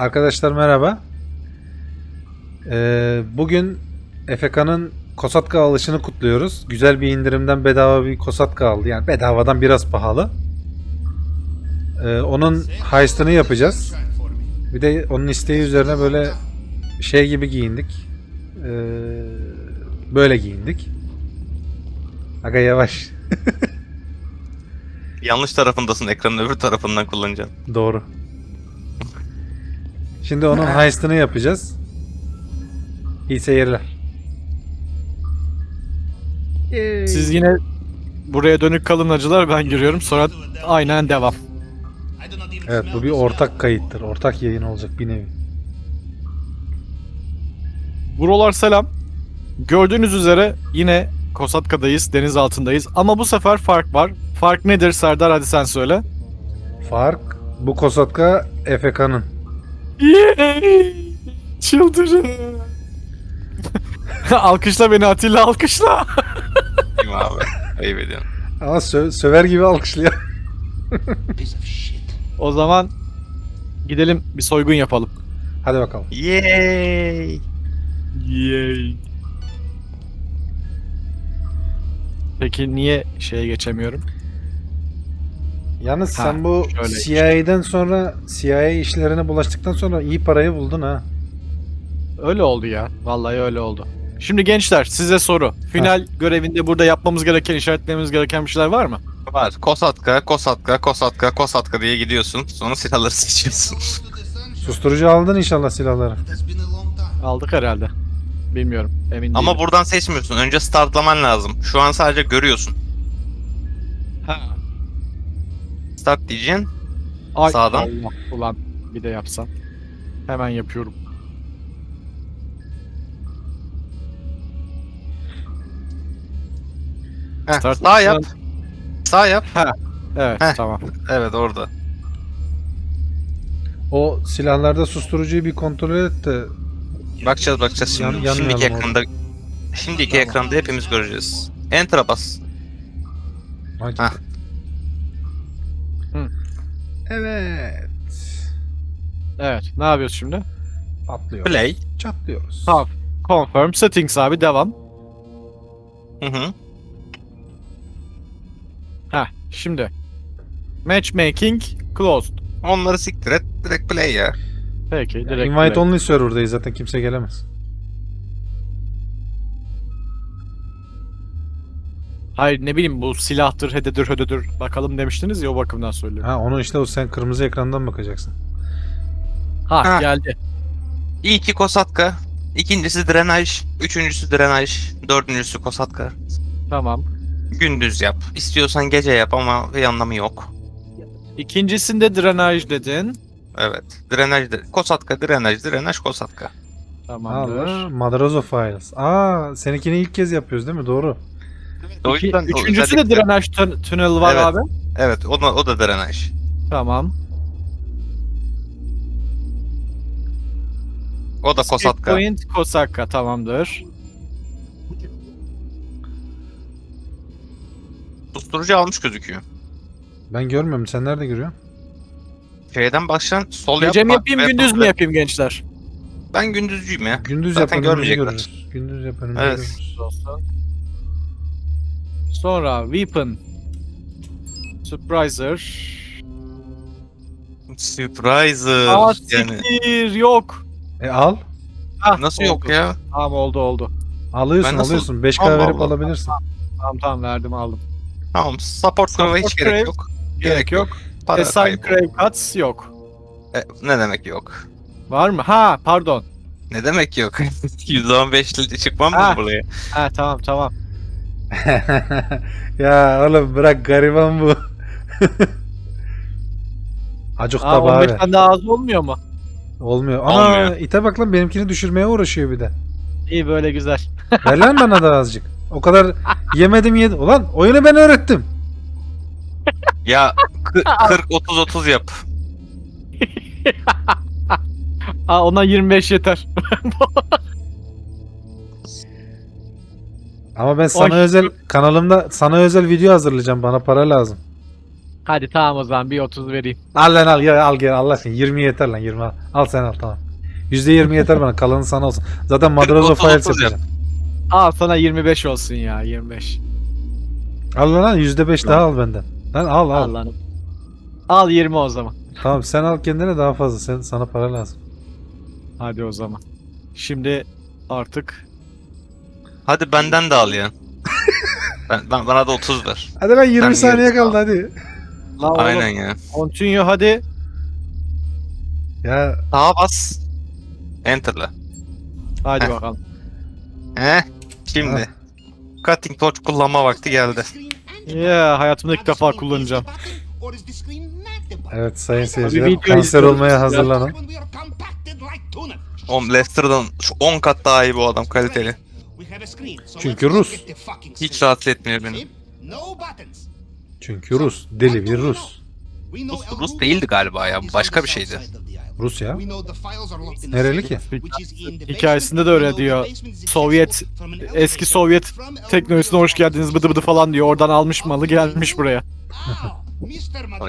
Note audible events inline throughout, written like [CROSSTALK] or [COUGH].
Arkadaşlar merhaba. Ee, bugün FK'nın Kosatka alışını kutluyoruz. Güzel bir indirimden bedava bir Kosatka aldı. Yani bedavadan biraz pahalı. Ee, onun heist'ını yapacağız. Bir de onun isteği üzerine böyle şey gibi giyindik. Ee, böyle giyindik. Aga yavaş. [LAUGHS] Yanlış tarafındasın ekranın öbür tarafından kullanacaksın. Doğru. Şimdi onun [LAUGHS] heist'ını yapacağız. İyi seyirler. Siz yine buraya dönük kalın acılar ben giriyorum sonra aynen devam. Evet bu bir ortak kayıttır. Ortak yayın olacak bir nevi. Buralar selam. Gördüğünüz üzere yine Kosatka'dayız, deniz altındayız ama bu sefer fark var. Fark nedir Serdar hadi sen söyle. Fark bu Kosatka FK'nın. Yay! Çıldırın. [LAUGHS] alkışla beni Atilla alkışla. Mi abi? Ayıp ediyorsun. Ama sö- söver gibi alkışlıyor. O zaman gidelim bir soygun yapalım. Hadi bakalım. Yay! Yay. Peki niye şeye geçemiyorum? Yalnız Ha, sen bu CIA'den sonra CIA işlerine bulaştıktan sonra iyi parayı buldun ha. Öyle oldu ya. Vallahi öyle oldu. Şimdi gençler size soru. Final görevinde burada yapmamız gereken, işaretlememiz gereken bir şeyler var mı? Var. Kosatka, kosatka, kosatka, kosatka diye gidiyorsun. Sonra silahları [LAUGHS] seçiyorsun. Susturucu aldın inşallah silahları. Aldık herhalde. Bilmiyorum. Emin değilim. Ama buradan seçmiyorsun. Önce startlaman lazım. Şu an sadece görüyorsun. Ha. Start diyeceksin. Ay, Sağdan. Allah, ulan bir de yapsam. Hemen yapıyorum. Heh, Start- sağ yap. Sağ yap. Evet Heh. tamam. Evet orada. O silahlarda susturucuyu bir kontrol et de Bakacağız bakacağız şimdi. Yan- Şimdiki yanmayalım ekranda Şimdiki Tamam. ekranda hepimiz göreceğiz. Enter'a bas. Hah. Evet. Evet. Ne yapıyoruz şimdi? Atlıyoruz. Play. Çatlıyoruz. Tamam. Confirm settings abi devam. Hı hı. Heh şimdi. Matchmaking closed. Onları siktir et. Direkt play ya. Peki direkt. invite direkt. only server'dayız zaten kimse gelemez. Hayır ne bileyim bu silahtır, hededir, hödedir. Bakalım demiştiniz ya o bakımdan söylüyorum. Ha onu işte o sen kırmızı ekrandan bakacaksın. Ha, Ha. geldi. İlki kosatka. ikincisi drenaj. Üçüncüsü drenaj. Dördüncüsü kosatka. Tamam. Gündüz yap. İstiyorsan gece yap ama bir anlamı yok. İkincisinde drenaj dedin. Evet. Drenaj, de- kosatka, drenaj, drenaj, kosatka. Tamamdır. Allah. Madrazo Files. Aa seninkini ilk kez yapıyoruz değil mi? Doğru. O İki- yüzden üçüncüsü de özellikle- drenaj tün- tünel var Evet. abi. Evet o da, o da drenaj. Tamam. O da kosatka. Point Kosaka tamamdır. Susturucu almış gözüküyor. Ben görmüyorum. Sen nerede görüyorsun? Şeyden başlayan sol Gece mi yapayım gündüz mü yapayım gençler? Ben gündüzcüyüm ya. Gündüz Zaten görmeyecekler. görürüz. Gündüz yap önümüzü Evet. görürüz. Sonra Weapon. Surpriser. Surpriser. Aa yani siktir yok. E al. Hah, nasıl oldu. yok ya? Tamam oldu oldu. Alıyorsun Ben nasıl- alıyorsun. 5K Allah verip Allah. alabilirsin. Tamam tamam verdim aldım. Tamam support crew'a hiç Support gerek yok. Gerek yok. Para Assign kaybı. Crave Cuts yok. E, ne demek yok? Var mı? Ha pardon. Ne demek yok? [LAUGHS] 115'li çıkmam mı Ha. buraya? Ha tamam tamam. [LAUGHS] ya oğlum bırak gariban bu. [LAUGHS] Acık Aa, da 15 bari. tane daha az olmuyor mu? Olmuyor. Ana Olmuyor. ite bak lan benimkini düşürmeye uğraşıyor bir de. İyi böyle güzel. [LAUGHS] Ver lan bana da azıcık. O kadar yemedim yedim. Ulan oyunu ben öğrettim. Ya 40-30-30 yap. Aa ona 25 yeter. Ama ben sana Oy. özel kanalımda sana özel video hazırlayacağım. Bana para lazım. Hadi tamam o zaman bir 30 vereyim. Al lan al ya al gel Allah aşkına 20 yeter lan 20 al. Al sen al tamam. %20 yeter bana kalanı sana olsun. Zaten Madrazo Files yapacağım. Al sana 25 olsun ya 25. Al lan al %5 daha al benden. Lan al al. Al lan. Al 20 o zaman. Tamam sen al kendine daha fazla. Sen, sana para lazım. Hadi o zaman. Şimdi artık Hadi benden de al ya. ben, ben, bana da 30 ver. Hadi lan 20 Ben saniye yarısı kaldı hadi. La oğlum, Aynen ya. Continue hadi. Ya Sağa bas. Enter'la. Hadi Heh. bakalım. He? Şimdi. Cutting torch kullanma vakti geldi. Ya hayatımda ilk defa kullanacağım. evet sayın seyirciler video kanser izliyoruz olmaya ya. hazırlanın. Oğlum Leicester'dan şu 10 kat daha iyi bu adam kaliteli. Çünkü Rus. Hiç rahatsız etmiyor beni. Çünkü Rus. Deli bir Rus. Rus, Rus değildi galiba ya. Başka bir şeydi. Rus ya. Nereli ki? Hikayesinde de öyle diyor. Sovyet, eski Sovyet teknolojisine hoş geldiniz bıdı bıdı falan diyor. Oradan almış malı gelmiş buraya.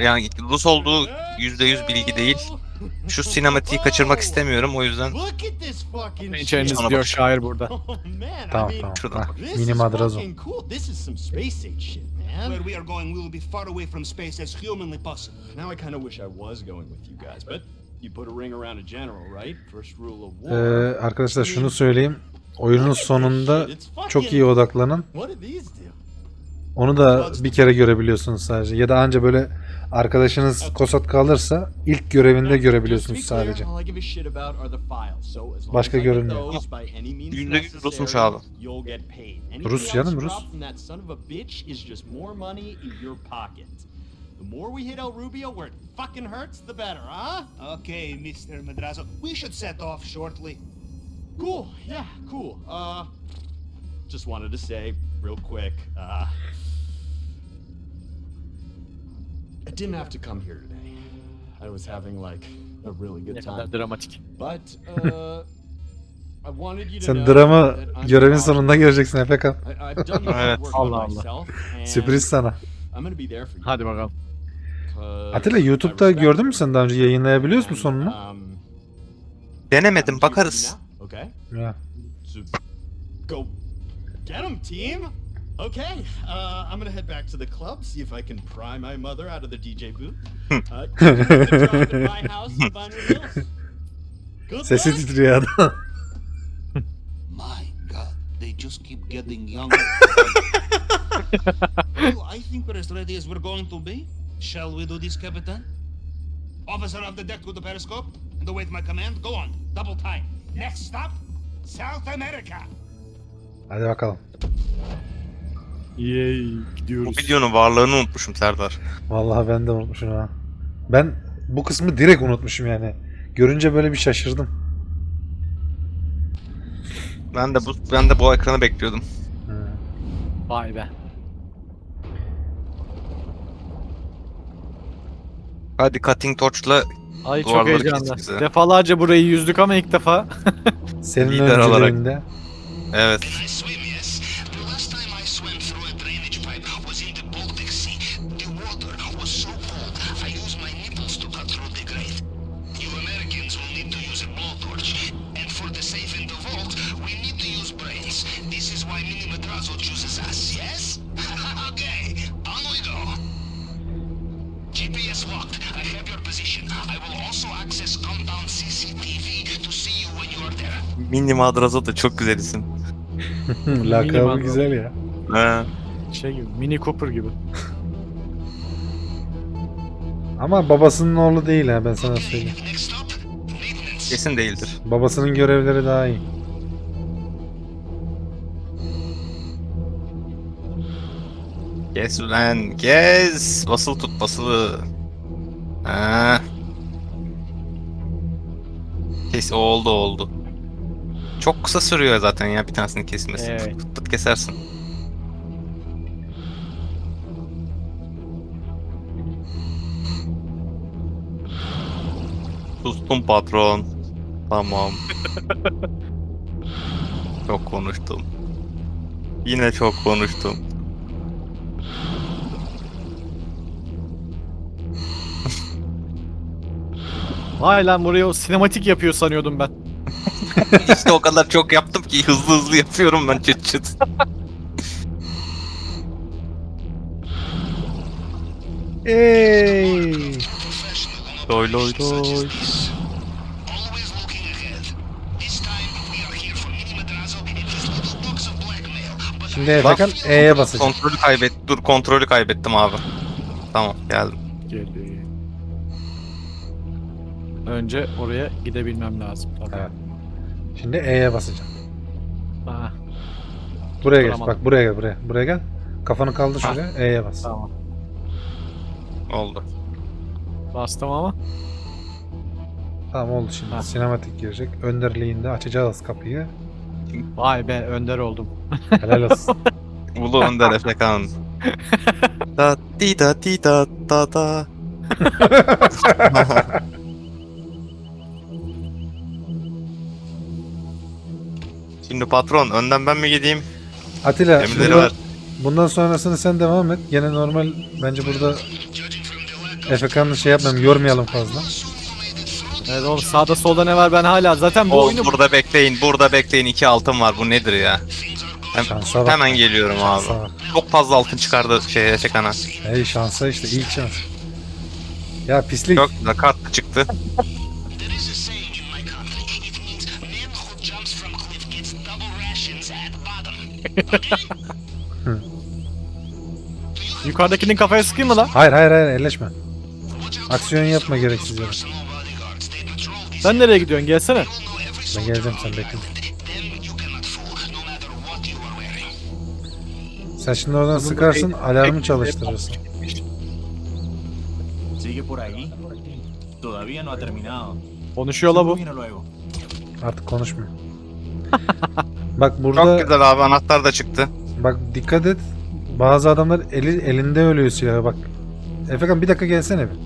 Yani Rus olduğu %100 bilgi değil. Şu sinematiği kaçırmak istemiyorum o yüzden. İçeriniz Ona diyor bak. şair burada. Tamam tamam. Şuradan bak. mini madrazo. This is some space age shit, man. Where we are going, we will be far away from space as humanly possible. Now I kind of wish I was going with you guys, but you put a ring around a general, right? First rule of war. Ee, arkadaşlar şunu söyleyeyim. Oyunun sonunda çok iyi odaklanın. Onu da bir kere görebiliyorsunuz sadece. Ya da anca böyle arkadaşınız kosat kalırsa ilk görevinde görebiliyorsunuz sadece. Başka görünmüyor. yüz necessary, Rusmuş abi. Rus canım, Rus. drop from that son of a bitch is just more money in your pocket. The more we hit El Rubio where it fucking hurts, the better, huh? Okay, Mr. Madrazo, we should set off shortly. Cool. Yeah, cool. Uh, just wanted to say real quick. Uh, I didn't have to come here today. I was having like a really Ne good kadar time, dramatik. but uh, [LAUGHS] I wanted you to Sen know drama that I'm görevin sonunda göreceksin Efekan. I, I've done the [LAUGHS] Evet. work Allah Allah. myself, and Sürpriz sana. I'm gonna be there for you. Hadi bakalım. 'cause Atilla I YouTube'da respect gördün mü sen daha önce yayınlayabiliyoruz mu And, sonunu? um, Denemedim I'm bakarız. now, Okay. Ya. So go get him, team. Okay, uh, I'm gonna head back to the club, see if I can pry my mother out of the DJ booth. Uh, [LAUGHS] good job in my house in Vinewood Hills. Good Sesi luck. titriyor adam. [LAUGHS] My god, they just keep getting [LAUGHS] younger. well, I think we're as ready as we're going to be. Shall we do this, Capitan? Officer of the deck to the periscope and await my command. Go on, double time. Next stop, South America. Hadi bakalım. Yay Bu gidiyoruz. videonun varlığını unutmuşum Serdar. Vallahi ben de unutmuşum ha. Ben bu kısmı direkt unutmuşum yani. Görünce böyle bir şaşırdım. Ben de bu ben de bu ekranı bekliyordum. Hmm. Vay be. Hadi cutting torch'la Ay çok Duvarları heyecanlı. kes bize. Defalarca burayı yüzdük ama ilk defa. [LAUGHS] Senin Lider olarak. öncülüğünde. evet. Mini Madrazo da çok güzel isim. [LAUGHS] Lakabı Minimal. güzel ya. He. Şey gibi Mini Cooper gibi. Ama babasının oğlu değil ha ben sana söyleyeyim. Kesin değildir. Babasının görevleri daha iyi. Gez ulan gez. Basılı tut basılı. Ha. Kes oldu oldu. Çok kısa sürüyor zaten ya bir tanesini kesmesi. Evet. Fıt fıt kesersin. Sustum patron. Tamam. [LAUGHS] çok konuştum. Yine çok konuştum. Vay lan buraya o sinematik yapıyor sanıyordum ben. [LAUGHS] işte o kadar çok yaptım ki hızlı hızlı yapıyorum ben çıt çıt. Ey! Doy doy doy. Şimdi Efekan E'ye basacak. Kontrolü kaybet. Dur kontrolü kaybettim abi. Tamam geldim. Geldi. Önce oraya gidebilmem lazım. Tamam. Evet. Şimdi E'ye basacağım. Aha, Buraya. Tutturamadım. Bak buraya gel buraya. Buraya gel. Kafanı kaldır şuraya. E'ye bas. tamam. Oldu. Bastım ama. Tamam oldu şimdi. Ha. Sinematik girecek. Önderliğinde açacağız kapıyı. Vay be önder oldum. [LAUGHS] Helal olsun. Ulu Önder Efekan. [LAUGHS] da di da di da da da. [LAUGHS] Şimdi patron önden ben mi gideyim? Atilla Emirleri bundan, ver. bundan sonrasını sen devam et. Gene normal bence burada Efekan'ı şey yapmayalım, yormayalım fazla. Evet oğlum sağda solda ne var ben hala zaten bu O, oyunu burada bekleyin, burada bekleyin. iki altın var. Bu nedir ya? Hem- Şansa bak. hemen geliyorum abi. Şansa bak. Çok fazla altın çıkardı şeye çekana. Hey şansa işte ilk şans. Ya pislik. Çok kart çıktı. Yukarıdakinin kafaya sıkayım mı lan? Hayır hayır hayır elleşme. Aksiyon yapma gereksiz yere. Sen nereye gidiyorsun gelsene. Ben geleceğim sen bekle. Sen şimdi oradan sıkarsın alarmı çalıştırırsın. Sigue por ahí. Todavía no ha terminado. Konuşuyor la bu. Artık konuşmuyor. [LAUGHS] Bak Çok burada güzel abi anahtar da çıktı. bak dikkat et. Bazı adamlar eli, elinde ölüyor silahı bak. Efekan bir dakika gelsene bir.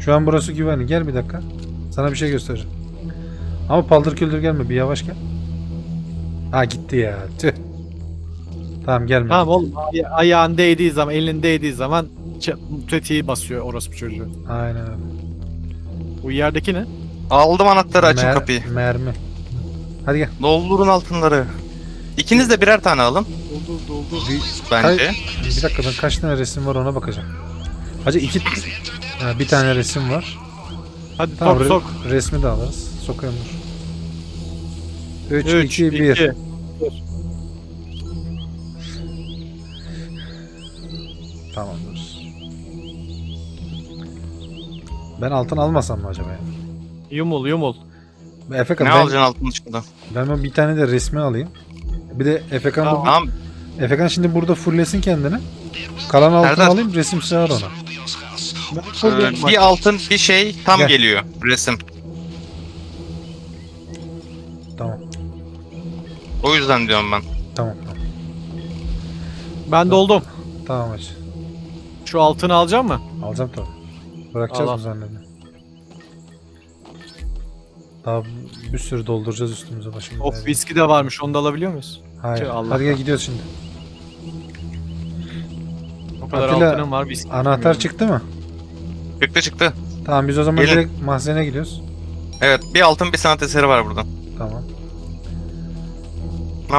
Şu an burası güvenli. Gel bir dakika. Sana bir şey göstereceğim. Ama paldır küldür gelme. Bir yavaş gel. Ha gitti ya. Tüh. Tamam gelme. Tamam oğlum ay- ayağın değdiği zaman elin değdiği zaman tetiği basıyor orospu çocuğu. Aynen öyle. Bu yerdeki ne? Aldım anahtarı açın Mer- kapıyı. Mermi. Hadi gel. Doldurun altınları. İkiniz de birer tane alın Doldur doldur. bence. Kay- bir dakika ben kaç tane resim var ona bakacağım. Hacı iki ha, bir tane resim var. Hadi Tamam sok re- sok. resmi de alırız. Sokuyorum dur. 3, 3, 2, 1. 2. Tamamdır. Ben altın almasam mı acaba? Yani? Yumul yumul. Efekan Ne ben, alacaksın altın dışında? ben ben bir tane de resmi alayım. Bir de Efekan bu- Tamam. Efekan şimdi burada fulllesin kendini. Kalan altını Serdar. alayım resim sığar ona. Ee, bir altın bir şey tam Gel. geliyor resim. Tamam. O yüzden diyorum ben. Tamam. Tamam, Ben doldum. tamam hacı. Şu altını alacağım mı? Alacağım tabii. Bırakacağız mı zannediyorsun? Daha bir sürü dolduracağız üstümüze başımıza. Of viski de varmış onu da alabiliyor muyuz? Hayır. Tüh, Allah Hadi gel gidiyoruz şimdi. O kadar Atilla, altının var viski. Anahtar bilmiyorum. çıktı mı? Çıktı çıktı. Tamam biz o zaman Gelin. direkt mahzene gidiyoruz. Evet bir altın bir sanat eseri var burada. Tamam.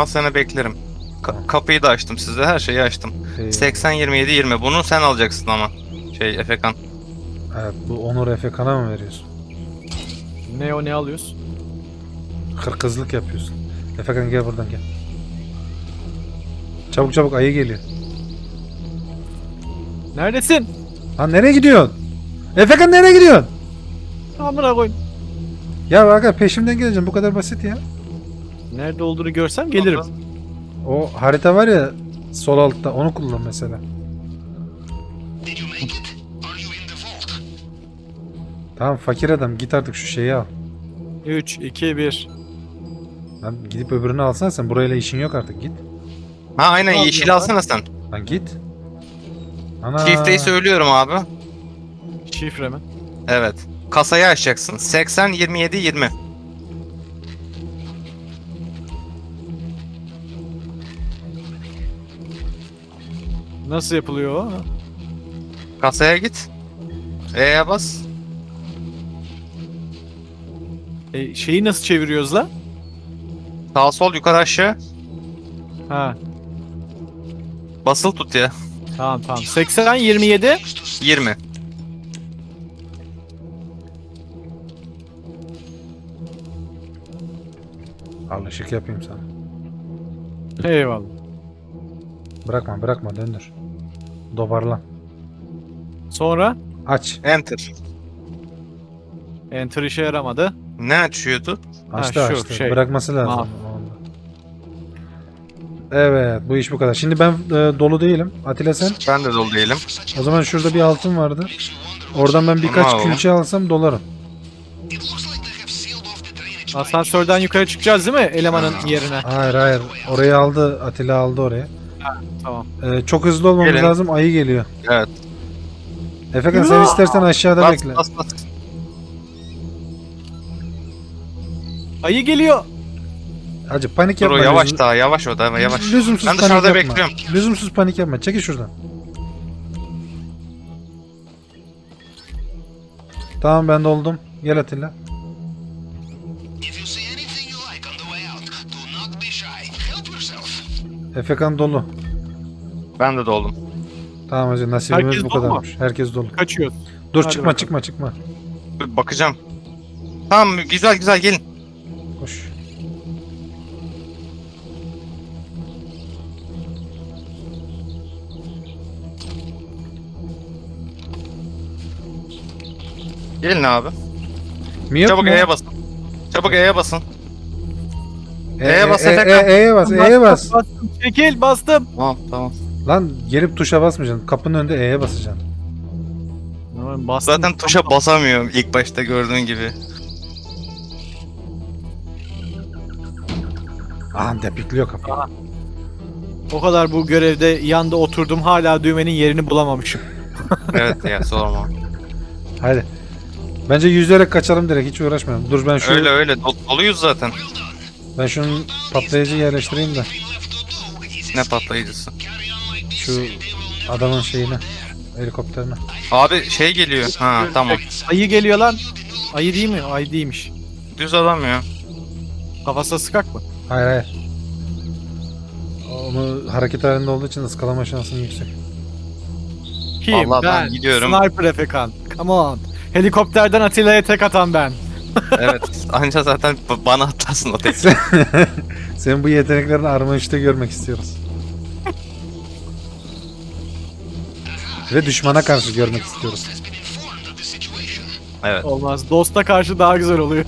Sana beklerim. Ka- kapıyı da açtım size her şeyi açtım. Ee, 80 27 20 bunu sen alacaksın ama. Şey Efekan. Evet bu Onur Efekan'a mı veriyorsun? Ne o ne alıyoruz? Hırkızlık yapıyorsun. Efekan gel buradan gel. Çabuk çabuk ayı geliyor. Neredesin? Lan nereye gidiyorsun? Efekan nereye gidiyorsun? Amına koyayım. Ya aga peşimden geleceğim bu kadar basit ya. Nerede olduğunu görsem gelirim. O harita var ya sol altta onu kullan mesela. Tamam fakir adam git artık şu şeyi al. 3, 2, 1. Lan gidip öbürünü alsan sen burayla işin yok artık git. Ha aynen Ne yeşil alsana sen. Lan git. Ana. Şifreyi söylüyorum abi. Şifre mi? Evet. Kasayı açacaksın. 80 27 20. Nasıl yapılıyor o? Kasaya git. E'ye bas. E, şeyi nasıl çeviriyoruz la? Sağ sol yukarı aşağı. Ha Basılı tut ya. tamam tamam. 80 27 20. Al ışık yapayım sana. Eyvallah. Bırakma bırakma döndür. Dobarlan. Sonra Aç. Enter. enter işe yaramadı. Ne açıyordu? Açtı Ha, şu açtı. şey. Bırakması lazım. Evet bu iş bu kadar. Şimdi ben e, dolu değilim. Atilla sen? Ben de dolu değilim. O zaman şurada bir altın vardı. Oradan ben birkaç Tamam. külçe alsam dolarım. Asansörden yukarı çıkacağız değil mi elemanın yerine? Hayır hayır. Orayı aldı. Atilla aldı oraya. Tamam. Ee, çok hızlı olmamız Gelin. lazım. Ayı geliyor. Evet. Efekan sen istersen aşağıda Bas bekle. bas bas. Ayı geliyor. Hacı panik Dur o yapma. yavaş lüzum- daha yavaş o da yavaş. Lüzumsuz Ben panik dışarıda yapma. bekliyorum. Lüzumsuz panik yapma. Çekil şuradan. Tamam ben doldum. Gel Atilla. If you see anything you like on the way out, do not be shy. Help yourself. Efekan dolu. Ben de doldum. Tamam hacı nasibimiz Herkes bu dolu mu? kadarmış. Herkes dolu. Kaçıyoruz. Dur Hadi çıkma bakalım. çıkma çıkma. Dur, Bakacağım. Tamam güzel güzel gelin. Koş. Gelin abi. Mi yok Çabuk mu? E'ye basın. Çabuk E'ye basın. E, E'ye bas e, Efekan. e, E'ye bas. E'ye bas. Bastım. Çekil bastım. Tamam tamam. Lan gelip tuşa basmayacaksın. Kapının önünde E'ye basacaksın. Tamam, bastım. Zaten tuşa basamıyorum ilk başta gördüğün gibi. Aha depikliyor kapıyı. O kadar bu görevde yanda oturdum hala düğmenin yerini bulamamışım. [LAUGHS] Evet ya sorma. Hadi. Bence yüzerek kaçalım direkt hiç uğraşmayalım. Dur ben şu Öyle öyle dol- doluyuz zaten. ben şunun patlayıcı yerleştireyim de Ne patlayıcısı. şu adamın şeyini helikopterine. Abi şey geliyor. Ha tamam. Ayı geliyor lan. Ayı değil mi? Ayı değilmiş. Düz adam ya. Kafasına sıkak mı? Hayır hayır. Onu hareket halinde olduğu için ıskalama şansın yüksek. Kim? Vallahi ben gidiyorum. Sniper Efekan. Come on. Helikopterden Atilla'ya tek atan ben. [LAUGHS] Evet. Anca zaten b- bana atarsın o tek. Senin [LAUGHS] bu yeteneklerini arma işte görmek istiyoruz. Ve düşmana karşı görmek istiyoruz. Evet. Olmaz. Dosta karşı daha güzel oluyor.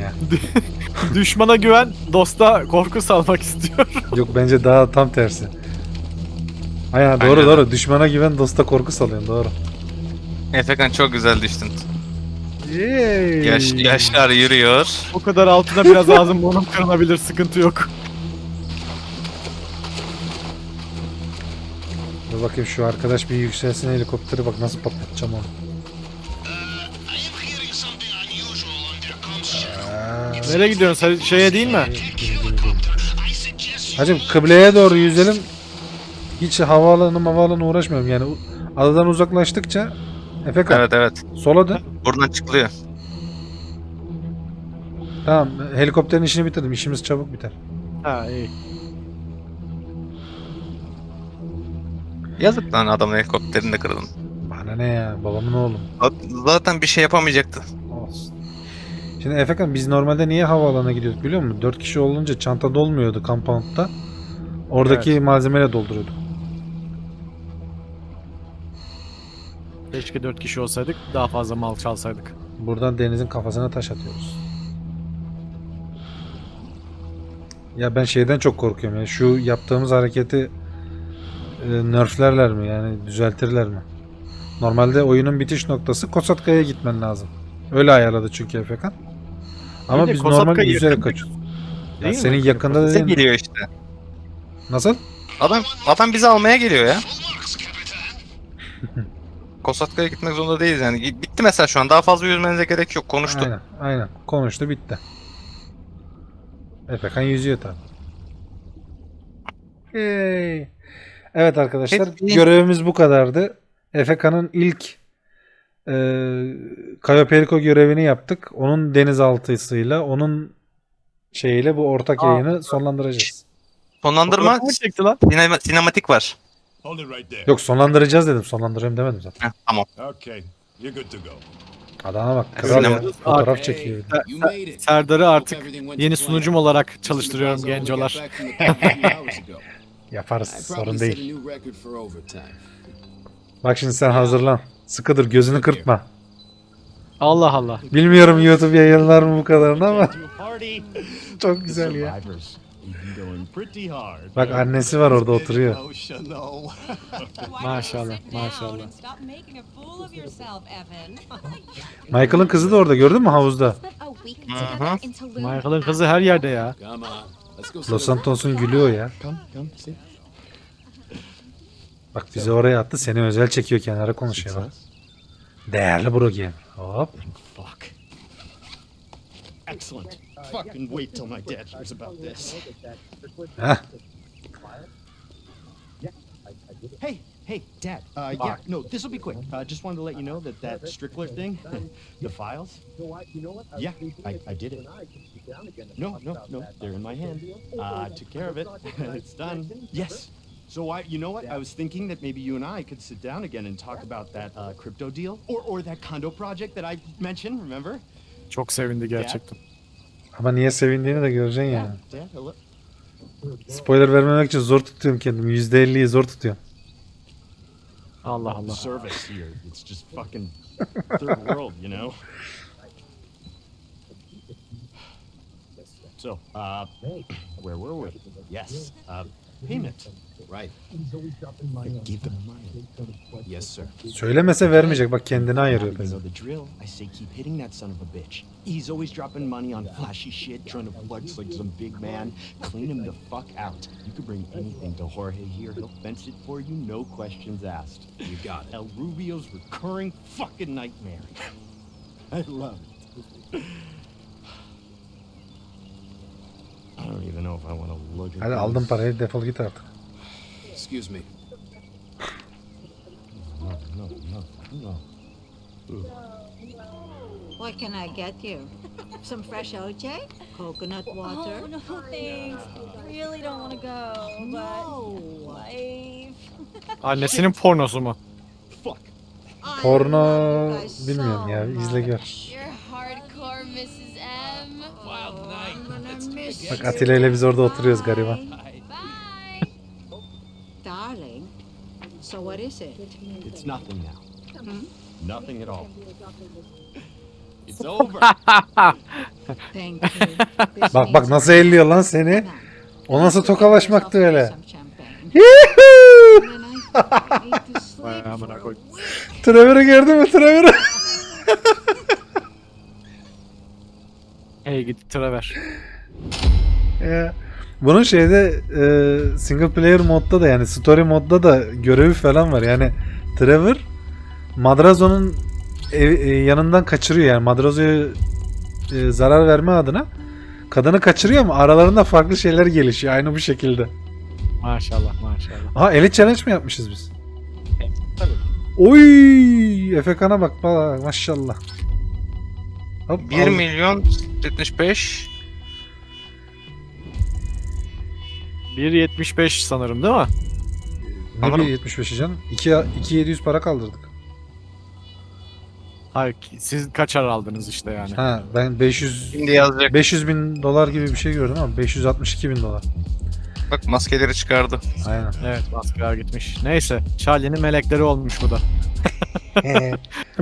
Ya. [LAUGHS] Düşmana güven, dosta korku salmak istiyor. [LAUGHS] Yok bence daha tam tersi. Aynen doğru Aynen. doğru. Düşmana güven dosta korku salıyorsun doğru. Efekan çok güzel düştün. Yay. Yaş, yaşlar yürüyor. o kadar altına biraz ağzım [LAUGHS] burnum kırılabilir, sıkıntı yok. Dur bakayım şu arkadaş bir yükselsin helikopteri bak nasıl patlatacağım onu. Nereye gidiyorsun? Sen şeye değil mi? Hacım kıbleye doğru yüzelim. Hiç havaalanı havaalanı uğraşmıyorum yani. Adadan uzaklaştıkça Efekan Evet evet. sola dön. Buradan çıkılıyor. Tamam helikopterin işini bitirdim. İşimiz çabuk biter. Ha iyi. Yazık lan adamın helikopterini de kırdım. Bana ne ya babamın oğlum. Zaten bir şey yapamayacaktı. Şimdi Efekan biz normalde niye havaalanına gidiyorduk biliyor musun? 4 kişi olunca çanta dolmuyordu compound'da. Oradaki malzemeyle dolduruyorduk. Keşke 4 kişi olsaydık, daha fazla mal çalsaydık. Buradan denizin kafasına taş atıyoruz. Ya ben şeyden çok korkuyorum ya. Şu yaptığımız hareketi e, nerflerler mi yani düzeltirler mi? Normalde oyunun bitiş noktası Kosatka'ya gitmen lazım. Öyle ayarladı çünkü Efekan. Ama de biz normal yüzerek yakın. kaçıyoruz. Ya Değil mi? senin yakında Bize dediğin geliyor işte. nasıl? Adam adam bizi almaya geliyor ya. [LAUGHS] Kosatka'ya gitmek zorunda değiliz yani. Bitti mesela şu an. Daha fazla yüzmenize gerek yok. Konuştu. Aynen, aynen. Konuştu bitti. Efekan yüzüyor tabi. Evet arkadaşlar Hepsi- görevimiz bu kadardı. Efekan'ın ilk e, Cayo Perico görevini yaptık. Onun denizaltısıyla, onun şeyiyle bu ortak Aa. yayını sonlandıracağız. Sonlandırma Fotoğrafı mı çekti lan? sinema- sinematik var. Hold it right there. Yok sonlandıracağız dedim. Sonlandırıyorum demedim zaten. Heh, tamam. Okay, you're good to go. Adama bak kral ya. Fotoğraf çekiyor. İt. Serdar'ı artık yeni sunucum olarak çalıştırıyorum gencolar. [LAUGHS] Yaparız. Sorun değil. Bak şimdi sen hazırlan. Sıkıdır gözünü kırpma. Allah Allah. Bilmiyorum YouTube yayınlar mı bu kadarını ama [LAUGHS] çok güzel ya. Bak annesi var orada oturuyor. [LAUGHS] Maşallah, maşallah. [LAUGHS] Michael'ın kızı da orada gördün mü havuzda? Michael'ın kızı her yerde ya. Los Santos'un gülü o ya. Come, come. Bak bizi oraya attı seni özel çekiyor kenara konuşuyor bak. Değerli bro game. Hop. Fuck. Excellent. Fucking wait till my dad hears about this. Heh. Hey, hey, Dad. Uh, yeah, no, this will be quick. Uh, just wanted to let you know that that Strickler thing, [LAUGHS] the files. Yeah, I, I did it. No, no, no, they're in my hand. Uh, I took care of it. [LAUGHS] it's done. Yes. So I, you know what? I was thinking that maybe you and I could sit down again and talk about that uh, crypto deal, or or that condo project that I mentioned. Remember? Çok sevindi gerçekten. Ama niye sevindiğini de göreceksin yani. Dad, hello. Spoiler vermemek için zor tutuyorum kendimi. %50'yi zor tutuyorum. Allah Allah. service here. It's just fucking third world, you know. So, uh, where were we? Yes, uh, payment. Right. I gave them money. Yes, sir. Söylemese vermeyecek. Bak kendini ayırıyor You kızı. know the drill. I say keep hitting that son of a bitch. He's always dropping money on flashy shit, trying to flex like some big man. Clean him the fuck out. You could bring anything to Jorge here. He'll fence it for you, no questions asked. You got it. El Rubio's recurring fucking nightmare. [LAUGHS] I love it. I don't even know if I want to look at Hadi this. aldım parayı defol git artık. Excuse me. No, no, no, no. What can I get you? Some fresh OJ? Coconut water? Oh, no, thanks. Really don't want to go, but No. life. [LAUGHS] Annesinin pornosu mu? Fuck. I Porno love you guys bilmiyorum so ya. izle gör. You're hardcore, Mrs. M. Oh, I'm gonna miss Bak you. Atilla ile biz orada oturuyoruz gariban. Darling, so what is it? It's nothing now. Hmm? Nothing at all. It's over. [LAUGHS] Thank you. [LAUGHS] This Bak bak nasıl elliyor lan seni. Now, O nasıl tokalaşmaktı öyle. [LAUGHS] Yuhuu! Amına koy. Trevor'ı gördün mü Trevor'ı? Hey git Trevor. Ya, Bunun şeyde e, single player modda da yani story modda da görevi falan var. Yani Trevor Madrazo'nun ev- e, yanından kaçırıyor yani Madrazo'ya e, zarar verme adına kadını kaçırıyor ama aralarında farklı şeyler gelişiyor aynı bu şekilde. Maşallah maşallah. Aha Elite Challenge mi yapmışız biz? tabii. Oy! Efekan'a bak bak maşallah. Hop, 1 al. milyon 75 1.75 sanırım değil mi? Ne Alırım. bir 75'i canım? 2 2700 para kaldırdık. Hayır siz kaçar aldınız işte yani. Ha ben 500 Şimdi yazacak. 500 bin dolar gibi bir şey gördüm ama 562 bin dolar. Bak maskeleri çıkardı. Aynen. Evet maskeler gitmiş. Neyse Charlie'nin melekleri olmuş bu da. [LAUGHS]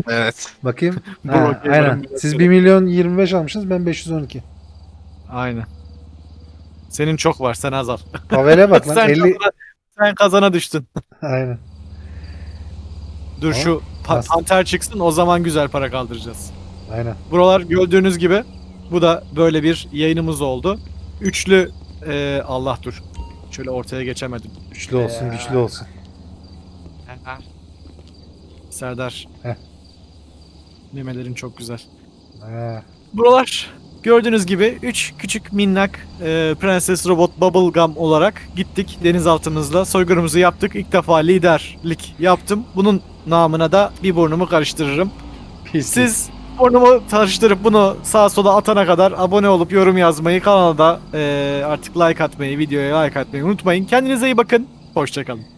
Evet. Bakayım. [LAUGHS] Ha, aynen. Siz meleklerim. 1 milyon 25 almışsınız ben 512. Aynen. Senin çok var sen az al. Pavel'e bak lan [LAUGHS] sen, 50. kazana, sen kazana düştün. Aynen. Dur Ama şu pa- panter çıksın o zaman güzel para kaldıracağız. Aynen. Buralar gördüğünüz gibi bu da böyle bir yayınımız oldu. Üçlü e, Allah dur. Şöyle ortaya geçemedim. Güçlü olsun, güçlü olsun. Serdar. Heh. Memelerin çok güzel. Ha. Buralar gördüğünüz gibi 3 küçük minnak e, Prenses Robot Bubblegum olarak gittik denizaltımızla soygunumuzu yaptık. İlk defa liderlik yaptım. Bunun namına da bir burnumu karıştırırım. Siz pornumu tarıştırıp bunu sağa sola atana kadar abone olup yorum yazmayı, kanala da eee, artık like atmayı, videoya like atmayı unutmayın. Kendinize iyi bakın. Hoşçakalın.